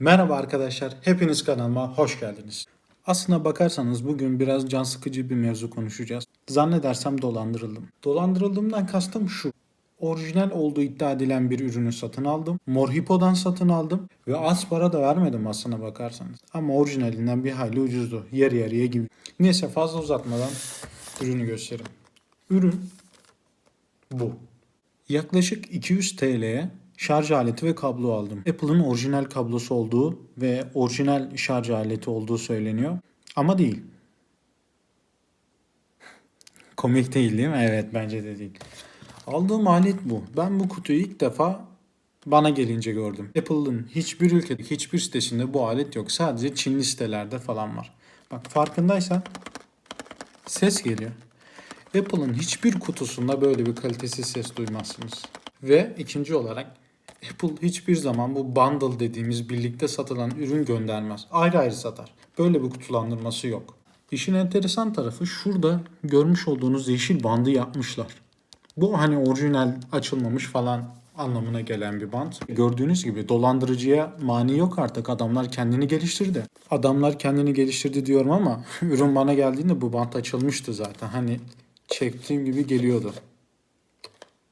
Merhaba arkadaşlar, hepiniz kanalıma hoş geldiniz. Aslına bakarsanız bugün biraz can sıkıcı bir mevzu konuşacağız. Zannedersem dolandırıldım. Dolandırıldığımdan kastım şu. Orijinal olduğu iddia edilen bir ürünü satın aldım. Morhipo'dan satın aldım. Ve az para da vermedim aslına bakarsanız. Ama orijinalinden bir hayli ucuzdu. Yarı yarıya gibi. Neyse fazla uzatmadan ürünü göstereyim. Ürün bu. Yaklaşık 200 TL'ye şarj aleti ve kablo aldım. Apple'ın orijinal kablosu olduğu ve orijinal şarj aleti olduğu söyleniyor. Ama değil. Komik değil değil mi? Evet bence de değil. Aldığım alet bu. Ben bu kutuyu ilk defa bana gelince gördüm. Apple'ın hiçbir ülkede, hiçbir sitesinde bu alet yok. Sadece Çinli sitelerde falan var. Bak farkındaysan ses geliyor. Apple'ın hiçbir kutusunda böyle bir kalitesiz ses duymazsınız. Ve ikinci olarak Apple hiçbir zaman bu bundle dediğimiz birlikte satılan ürün göndermez. Ayrı ayrı satar. Böyle bir kutulandırması yok. İşin enteresan tarafı şurada görmüş olduğunuz yeşil bandı yapmışlar. Bu hani orijinal açılmamış falan anlamına gelen bir band. Gördüğünüz gibi dolandırıcıya mani yok artık. Adamlar kendini geliştirdi. Adamlar kendini geliştirdi diyorum ama ürün bana geldiğinde bu bant açılmıştı zaten. Hani çektiğim gibi geliyordu.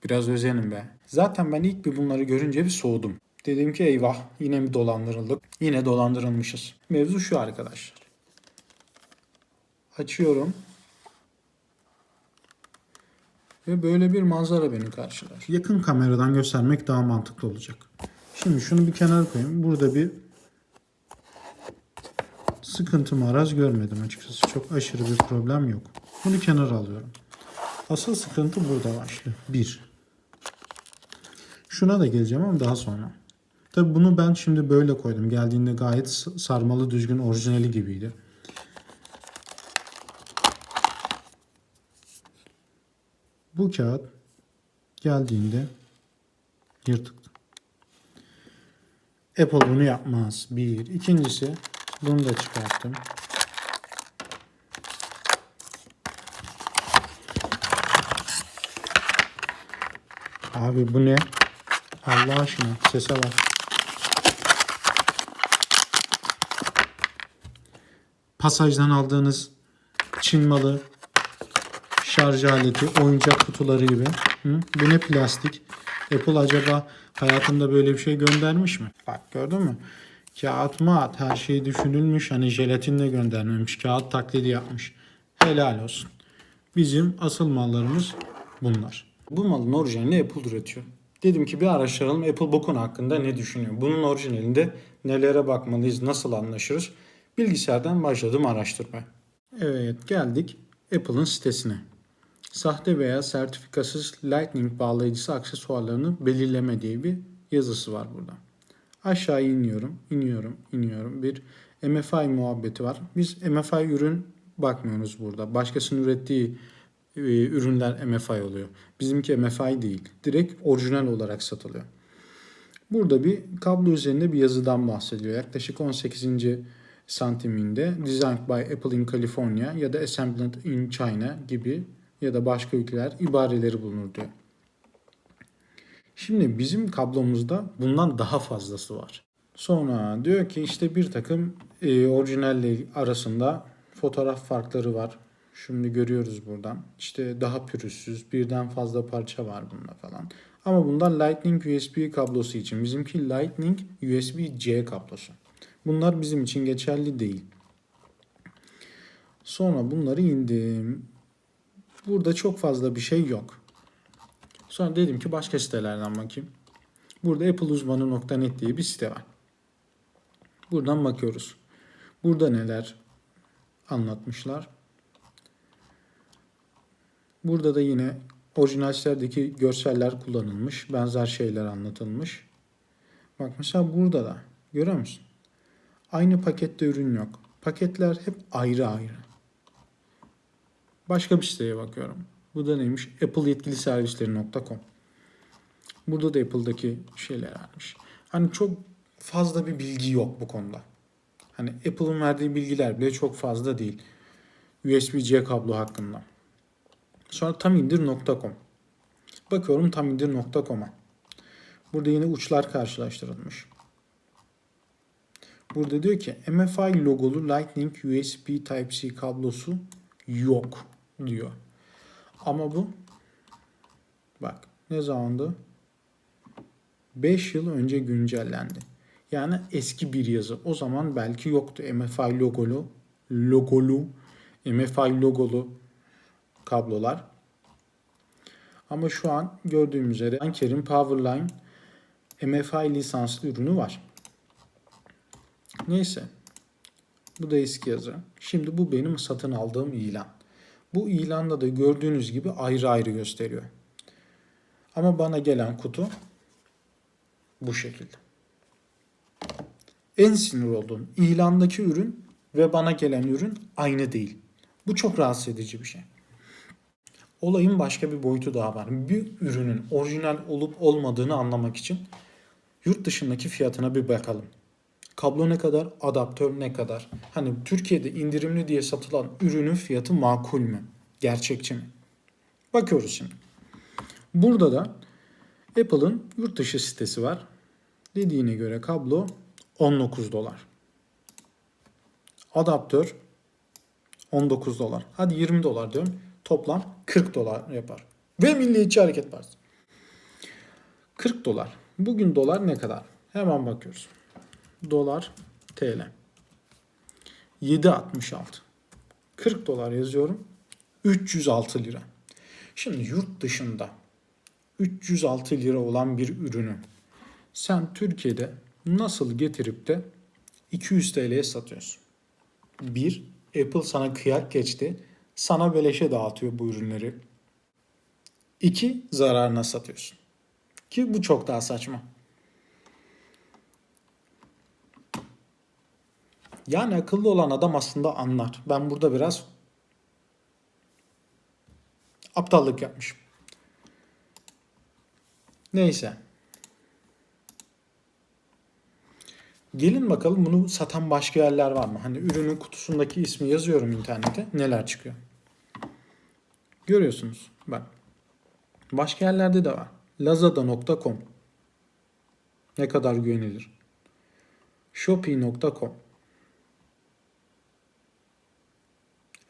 Biraz özenim be. Zaten ben ilk bir bunları görünce bir soğudum. Dedim ki eyvah yine mi dolandırıldık? Yine dolandırılmışız. Mevzu şu arkadaşlar. Açıyorum. Ve böyle bir manzara beni karşılar. Yakın kameradan göstermek daha mantıklı olacak. Şimdi şunu bir kenara koyayım. Burada bir sıkıntı maraz görmedim açıkçası. Çok aşırı bir problem yok. Bunu kenara alıyorum. Asıl sıkıntı burada başlıyor. Bir. Şuna da geleceğim ama daha sonra. Tabi bunu ben şimdi böyle koydum. Geldiğinde gayet sarmalı düzgün orijinali gibiydi. Bu kağıt geldiğinde yırtıktı. Apple bunu yapmaz. Bir. İkincisi bunu da çıkarttım. Abi bu ne? Allah aşkına sese bak. Pasajdan aldığınız Çin malı şarj aleti, oyuncak kutuları gibi. Hı? Bu ne plastik? Apple acaba hayatında böyle bir şey göndermiş mi? Bak gördün mü? Kağıt mat her şey düşünülmüş. Hani jelatinle göndermemiş. Kağıt taklidi yapmış. Helal olsun. Bizim asıl mallarımız bunlar. Bu malın orijinalini Apple üretiyor. Dedim ki bir araştıralım Apple bu konu hakkında ne düşünüyor? Bunun orijinalinde nelere bakmalıyız, nasıl anlaşırız? Bilgisayardan başladım araştırmaya. Evet geldik Apple'ın sitesine. Sahte veya sertifikasız Lightning bağlayıcısı aksesuarlarını belirleme diye bir yazısı var burada. Aşağı iniyorum, iniyorum, iniyorum. Bir MFI muhabbeti var. Biz MFI ürün bakmıyoruz burada. Başkasının ürettiği ürünler MFI oluyor. Bizimki MFI değil. Direkt orijinal olarak satılıyor. Burada bir kablo üzerinde bir yazıdan bahsediyor. Yaklaşık 18. santiminde Designed by Apple in California ya da Assembled in China gibi ya da başka ülkeler ibareleri bulunur diyor. Şimdi bizim kablomuzda bundan daha fazlası var. Sonra diyor ki işte bir takım e, orijinalle arasında fotoğraf farkları var. Şimdi görüyoruz buradan. İşte daha pürüzsüz, birden fazla parça var bunda falan. Ama bunlar Lightning USB kablosu için. Bizimki Lightning USB-C kablosu. Bunlar bizim için geçerli değil. Sonra bunları indim. Burada çok fazla bir şey yok. Sonra dedim ki başka sitelerden bakayım. Burada appleuzmanı.net diye bir site var. Buradan bakıyoruz. Burada neler anlatmışlar. Burada da yine orijinal sitelerdeki görseller kullanılmış. Benzer şeyler anlatılmış. Bak mesela burada da görüyor musun? Aynı pakette ürün yok. Paketler hep ayrı ayrı. Başka bir siteye bakıyorum. Bu da neymiş? Apple yetkili servisleri.com. Burada da Apple'daki şeyler varmış. Hani çok fazla bir bilgi yok bu konuda. Hani Apple'ın verdiği bilgiler bile çok fazla değil. USB-C kablo hakkında. Sonra tamindir.com. Bakıyorum tamindir.com'a. Burada yine uçlar karşılaştırılmış. Burada diyor ki MFI logolu Lightning USB Type-C kablosu yok diyor. Ama bu bak ne zamandı? 5 yıl önce güncellendi. Yani eski bir yazı. O zaman belki yoktu MFI logolu logolu MFI logolu kablolar. Ama şu an gördüğüm üzere Anker'in Powerline MFI lisanslı ürünü var. Neyse. Bu da eski yazı. Şimdi bu benim satın aldığım ilan. Bu ilanda da gördüğünüz gibi ayrı ayrı gösteriyor. Ama bana gelen kutu bu şekilde. En sinir olduğum ilandaki ürün ve bana gelen ürün aynı değil. Bu çok rahatsız edici bir şey. Olayın başka bir boyutu daha var. Bir ürünün orijinal olup olmadığını anlamak için yurt dışındaki fiyatına bir bakalım. Kablo ne kadar, adaptör ne kadar? Hani Türkiye'de indirimli diye satılan ürünün fiyatı makul mü? Gerçekçi mi? Bakıyoruz şimdi. Burada da Apple'ın yurt dışı sitesi var. Dediğine göre kablo 19 dolar. Adaptör 19 dolar. Hadi 20 dolar diyorum. Toplam 40 dolar yapar. Ve Milliyetçi Hareket Partisi. 40 dolar. Bugün dolar ne kadar? Hemen bakıyoruz. Dolar TL. 7.66. 40 dolar yazıyorum. 306 lira. Şimdi yurt dışında 306 lira olan bir ürünü sen Türkiye'de nasıl getirip de 200 TL'ye satıyorsun? Bir, Apple sana kıyak geçti. Sana beleşe dağıtıyor bu ürünleri. İki, zararına satıyorsun. Ki bu çok daha saçma. Yani akıllı olan adam aslında anlar. Ben burada biraz aptallık yapmışım. Neyse. Gelin bakalım bunu satan başka yerler var mı? Hani ürünün kutusundaki ismi yazıyorum internete. Neler çıkıyor? Görüyorsunuz. Bak. Başka yerlerde de var. Lazada.com Ne kadar güvenilir. Shopee.com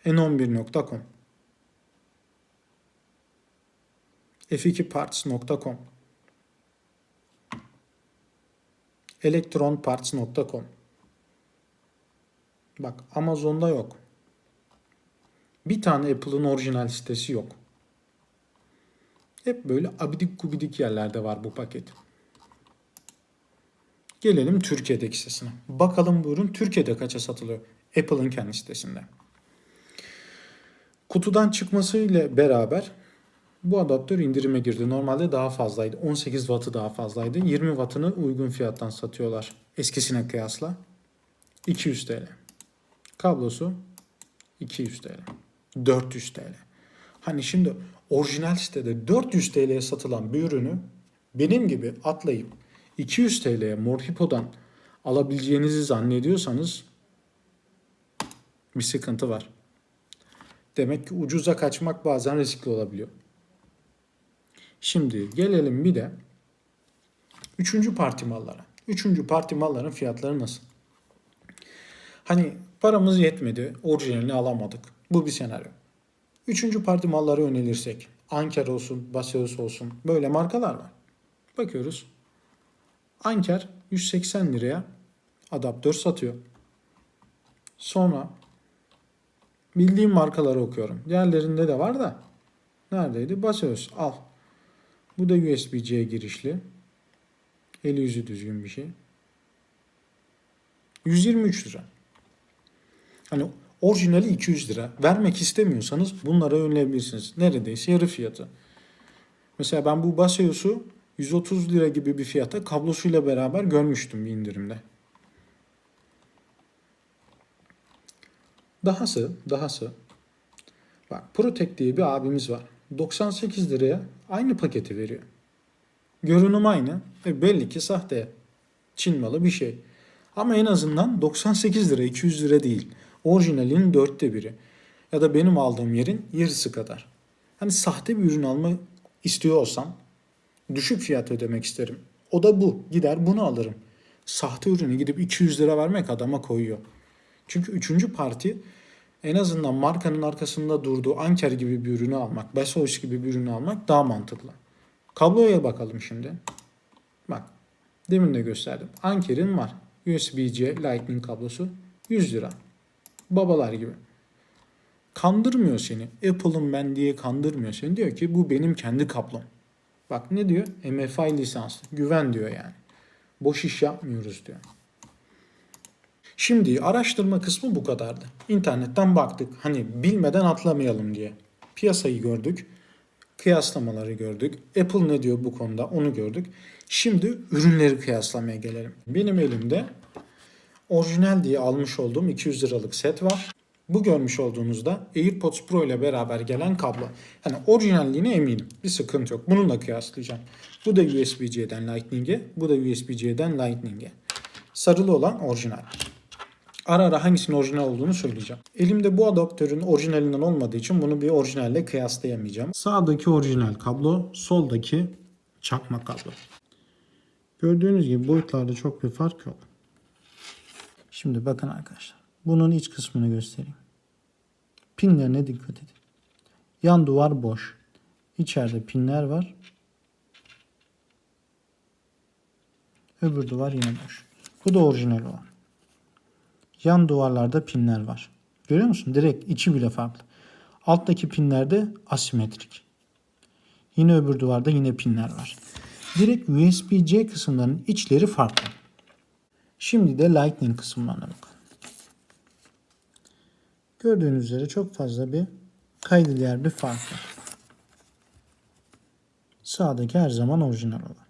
N11.com F2parts.com elektronparts.com Bak Amazon'da yok. Bir tane Apple'ın orijinal sitesi yok. Hep böyle abidik gubidik yerlerde var bu paket. Gelelim Türkiye'deki sitesine. Bakalım bu ürün Türkiye'de kaça satılıyor? Apple'ın kendi sitesinde. Kutudan çıkmasıyla beraber bu adaptör indirime girdi. Normalde daha fazlaydı. 18 wattı daha fazlaydı. 20 wattını uygun fiyattan satıyorlar. Eskisine kıyasla. 200 TL. Kablosu 200 TL. 400 TL. Hani şimdi orijinal sitede 400 TL'ye satılan bir ürünü benim gibi atlayıp 200 TL'ye Morhipo'dan alabileceğinizi zannediyorsanız bir sıkıntı var. Demek ki ucuza kaçmak bazen riskli olabiliyor. Şimdi gelelim bir de üçüncü parti mallara. Üçüncü parti malların fiyatları nasıl? Hani paramız yetmedi, orijinalini alamadık. Bu bir senaryo. Üçüncü parti malları önerirsek, Anker olsun, Baseus olsun böyle markalar var. Bakıyoruz. Anker 180 liraya adaptör satıyor. Sonra bildiğim markaları okuyorum. Diğerlerinde de var da. Neredeydi? Baseus al. Bu da USB-C girişli. Eli yüzü düzgün bir şey. 123 lira. Hani orijinali 200 lira. Vermek istemiyorsanız bunlara önleyebilirsiniz. Neredeyse yarı fiyatı. Mesela ben bu Baseus'u 130 lira gibi bir fiyata kablosuyla beraber görmüştüm bir indirimde. Dahası, dahası. Bak Protek diye bir abimiz var. 98 liraya aynı paketi veriyor. Görünüm aynı. E belli ki sahte. Çin malı bir şey. Ama en azından 98 lira 200 lira değil. Orijinalinin dörtte biri. Ya da benim aldığım yerin yarısı kadar. Hani sahte bir ürün alma istiyor düşük fiyat ödemek isterim. O da bu. Gider bunu alırım. Sahte ürünü gidip 200 lira vermek adama koyuyor. Çünkü üçüncü parti en azından markanın arkasında durduğu Anker gibi bir ürünü almak, Bezos gibi bir ürünü almak daha mantıklı. Kabloya bakalım şimdi. Bak demin de gösterdim. Anker'in var. USB-C Lightning kablosu 100 lira. Babalar gibi. Kandırmıyor seni. Apple'ın ben diye kandırmıyor seni. Diyor ki bu benim kendi kablom. Bak ne diyor? MFI lisanslı. Güven diyor yani. Boş iş yapmıyoruz diyor. Şimdi araştırma kısmı bu kadardı. İnternetten baktık. Hani bilmeden atlamayalım diye. Piyasayı gördük. Kıyaslamaları gördük. Apple ne diyor bu konuda onu gördük. Şimdi ürünleri kıyaslamaya gelelim. Benim elimde orijinal diye almış olduğum 200 liralık set var. Bu görmüş olduğunuzda AirPods Pro ile beraber gelen kablo. Yani orijinalliğine eminim. Bir sıkıntı yok. Bununla kıyaslayacağım. Bu da USB-C'den Lightning'e, bu da USB-C'den Lightning'e. Sarılı olan orijinal. Ara ara hangisinin orijinal olduğunu söyleyeceğim. Elimde bu adaptörün orijinalinden olmadığı için bunu bir orijinalle kıyaslayamayacağım. Sağdaki orijinal kablo, soldaki çakma kablo. Gördüğünüz gibi boyutlarda çok bir fark yok. Şimdi bakın arkadaşlar. Bunun iç kısmını göstereyim. Pinlerine dikkat edin. Yan duvar boş. İçeride pinler var. Öbür duvar yine boş. Bu da orijinal olan. Yan duvarlarda pinler var. Görüyor musun? Direkt içi bile farklı. Alttaki pinlerde asimetrik. Yine öbür duvarda yine pinler var. Direkt USB-C kısımlarının içleri farklı. Şimdi de Lightning kısımlarına bakalım. Gördüğünüz üzere çok fazla bir kaydı değer bir fark var. Sağdaki her zaman orijinal olan.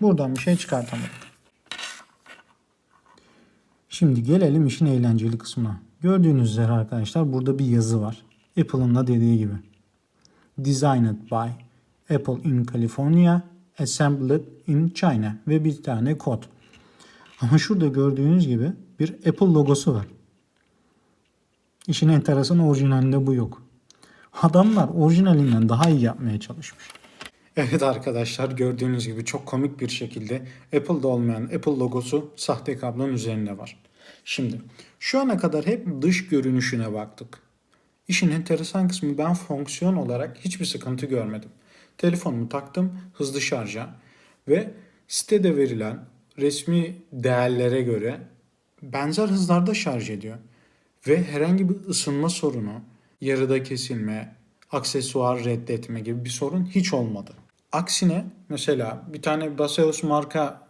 Buradan bir şey çıkartamadım. Şimdi gelelim işin eğlenceli kısmına. Gördüğünüz üzere arkadaşlar burada bir yazı var. Apple'ın da dediği gibi. Designed by Apple in California, assembled in China ve bir tane kod. Ama şurada gördüğünüz gibi bir Apple logosu var. İşin enteresan orijinalinde bu yok. Adamlar orijinalinden daha iyi yapmaya çalışmış. Evet arkadaşlar gördüğünüz gibi çok komik bir şekilde Apple'da olmayan Apple logosu sahte kablonun üzerinde var. Şimdi şu ana kadar hep dış görünüşüne baktık. İşin enteresan kısmı ben fonksiyon olarak hiçbir sıkıntı görmedim. Telefonumu taktım hızlı şarja ve sitede verilen resmi değerlere göre benzer hızlarda şarj ediyor. Ve herhangi bir ısınma sorunu, yarıda kesilme, aksesuar reddetme gibi bir sorun hiç olmadı. Aksine mesela bir tane Baseus marka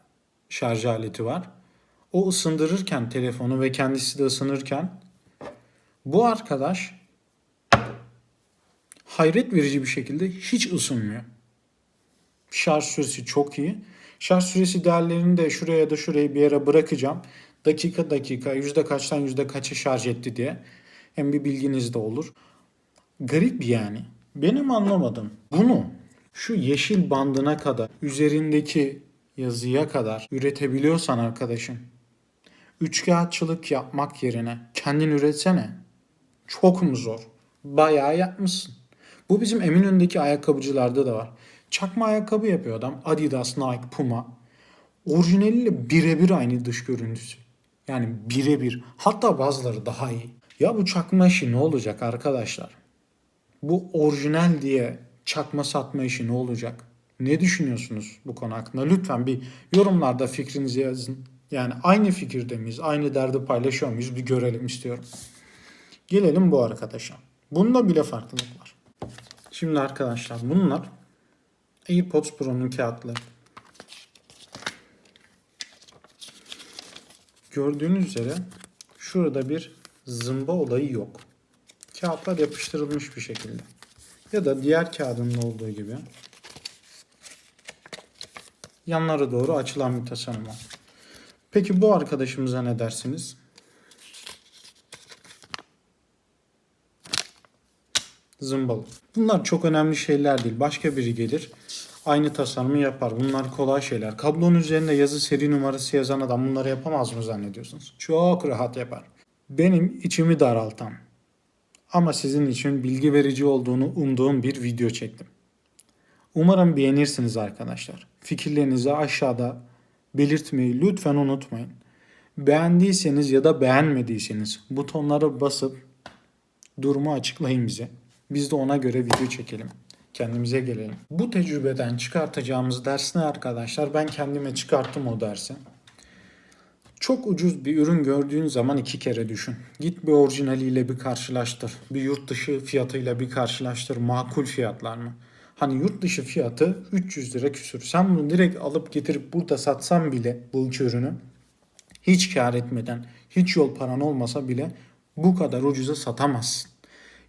şarj aleti var. O ısındırırken telefonu ve kendisi de ısınırken bu arkadaş hayret verici bir şekilde hiç ısınmıyor. Şarj süresi çok iyi. Şarj süresi değerlerini de şuraya ya da şuraya bir yere bırakacağım. Dakika dakika yüzde kaçtan yüzde kaça şarj etti diye. Hem bir bilginiz de olur. Garip yani. Benim anlamadım. Bunu şu yeşil bandına kadar üzerindeki yazıya kadar üretebiliyorsan arkadaşım. Üçkağıtçılık yapmak yerine kendin üretsene. Çok mu zor? Bayağı yapmışsın. Bu bizim Eminönü'ndeki ayakkabıcılarda da var. Çakma ayakkabı yapıyor adam. Adidas, Nike, Puma. Orijinaliyle birebir aynı dış görüntüsü. Yani birebir. Hatta bazıları daha iyi. Ya bu çakma işi ne olacak arkadaşlar? Bu orijinal diye çakma satma işi ne olacak? Ne düşünüyorsunuz bu konu hakkında? Lütfen bir yorumlarda fikrinizi yazın. Yani aynı fikirde miyiz? Aynı derdi paylaşıyor muyuz? Bir görelim istiyorum. Gelelim bu arkadaşa. Bunda bile farklılık var. Şimdi arkadaşlar bunlar AirPods Pro'nun kağıtları. Gördüğünüz üzere şurada bir zımba olayı yok. Kağıtlar yapıştırılmış bir şekilde. Ya da diğer kağıdın olduğu gibi yanlara doğru açılan bir tasarım var. Peki bu arkadaşımıza ne dersiniz? Zımbalı. Bunlar çok önemli şeyler değil. Başka biri gelir aynı tasarımı yapar. Bunlar kolay şeyler. Kablonun üzerinde yazı seri numarası yazan adam bunları yapamaz mı zannediyorsunuz? Çok rahat yapar. Benim içimi daraltan ama sizin için bilgi verici olduğunu umduğum bir video çektim. Umarım beğenirsiniz arkadaşlar. Fikirlerinizi aşağıda belirtmeyi lütfen unutmayın. Beğendiyseniz ya da beğenmediyseniz butonlara basıp durumu açıklayın bize. Biz de ona göre video çekelim. Kendimize gelelim. Bu tecrübeden çıkartacağımız ders ne arkadaşlar? Ben kendime çıkarttım o dersi. Çok ucuz bir ürün gördüğün zaman iki kere düşün. Git bir orijinaliyle bir karşılaştır. Bir yurt dışı fiyatıyla bir karşılaştır. Makul fiyatlar mı? Hani yurt dışı fiyatı 300 lira küsür. Sen bunu direkt alıp getirip burada satsan bile bu iki ürünü hiç kar etmeden, hiç yol paran olmasa bile bu kadar ucuza satamazsın.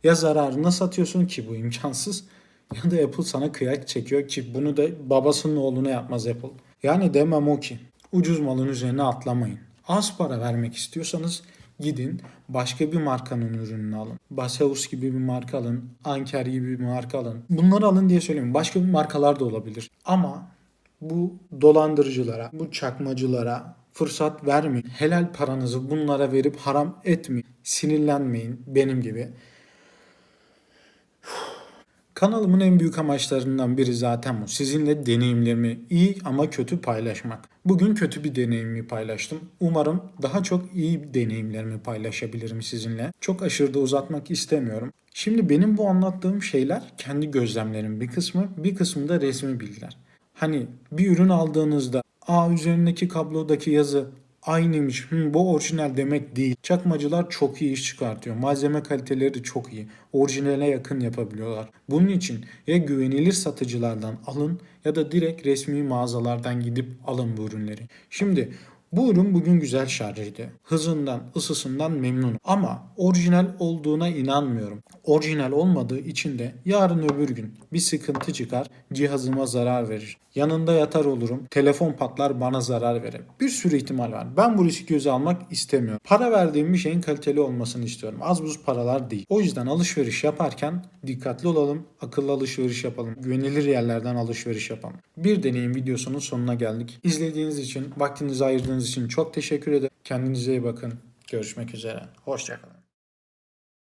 Ya zararına satıyorsun ki bu imkansız ya da Apple sana kıyak çekiyor ki bunu da babasının oğluna yapmaz Apple. Yani demem o ki ucuz malın üzerine atlamayın. Az para vermek istiyorsanız gidin başka bir markanın ürününü alın. Baseus gibi bir marka alın. Anker gibi bir marka alın. Bunları alın diye söyleyeyim. Başka bir markalar da olabilir. Ama bu dolandırıcılara, bu çakmacılara fırsat vermeyin. Helal paranızı bunlara verip haram etmeyin. Sinirlenmeyin benim gibi. Kanalımın en büyük amaçlarından biri zaten bu. Sizinle deneyimlerimi iyi ama kötü paylaşmak. Bugün kötü bir deneyimi paylaştım. Umarım daha çok iyi deneyimlerimi paylaşabilirim sizinle. Çok aşırı da uzatmak istemiyorum. Şimdi benim bu anlattığım şeyler kendi gözlemlerim bir kısmı, bir kısmı da resmi bilgiler. Hani bir ürün aldığınızda Aa üzerindeki kablodaki yazı aynıymış. Hı, bu orijinal demek değil. Çakmacılar çok iyi iş çıkartıyor. Malzeme kaliteleri çok iyi. Orijinale yakın yapabiliyorlar. Bunun için ya güvenilir satıcılardan alın ya da direkt resmi mağazalardan gidip alın bu ürünleri. Şimdi bu ürün bugün güzel şarjıydı. Hızından, ısısından memnunum. Ama orijinal olduğuna inanmıyorum. Orijinal olmadığı için de yarın öbür gün bir sıkıntı çıkar, cihazıma zarar verir. Yanında yatar olurum, telefon patlar bana zarar verir. Bir sürü ihtimal var. Ben bu riski göze almak istemiyorum. Para verdiğim bir şeyin kaliteli olmasını istiyorum. Az buz paralar değil. O yüzden alışveriş yaparken dikkatli olalım, akıllı alışveriş yapalım. Güvenilir yerlerden alışveriş yapalım. Bir deneyim videosunun sonuna geldik. İzlediğiniz için, vaktinizi ayırdığınız için çok teşekkür ederim. Kendinize iyi bakın. Görüşmek üzere. Hoşçakalın.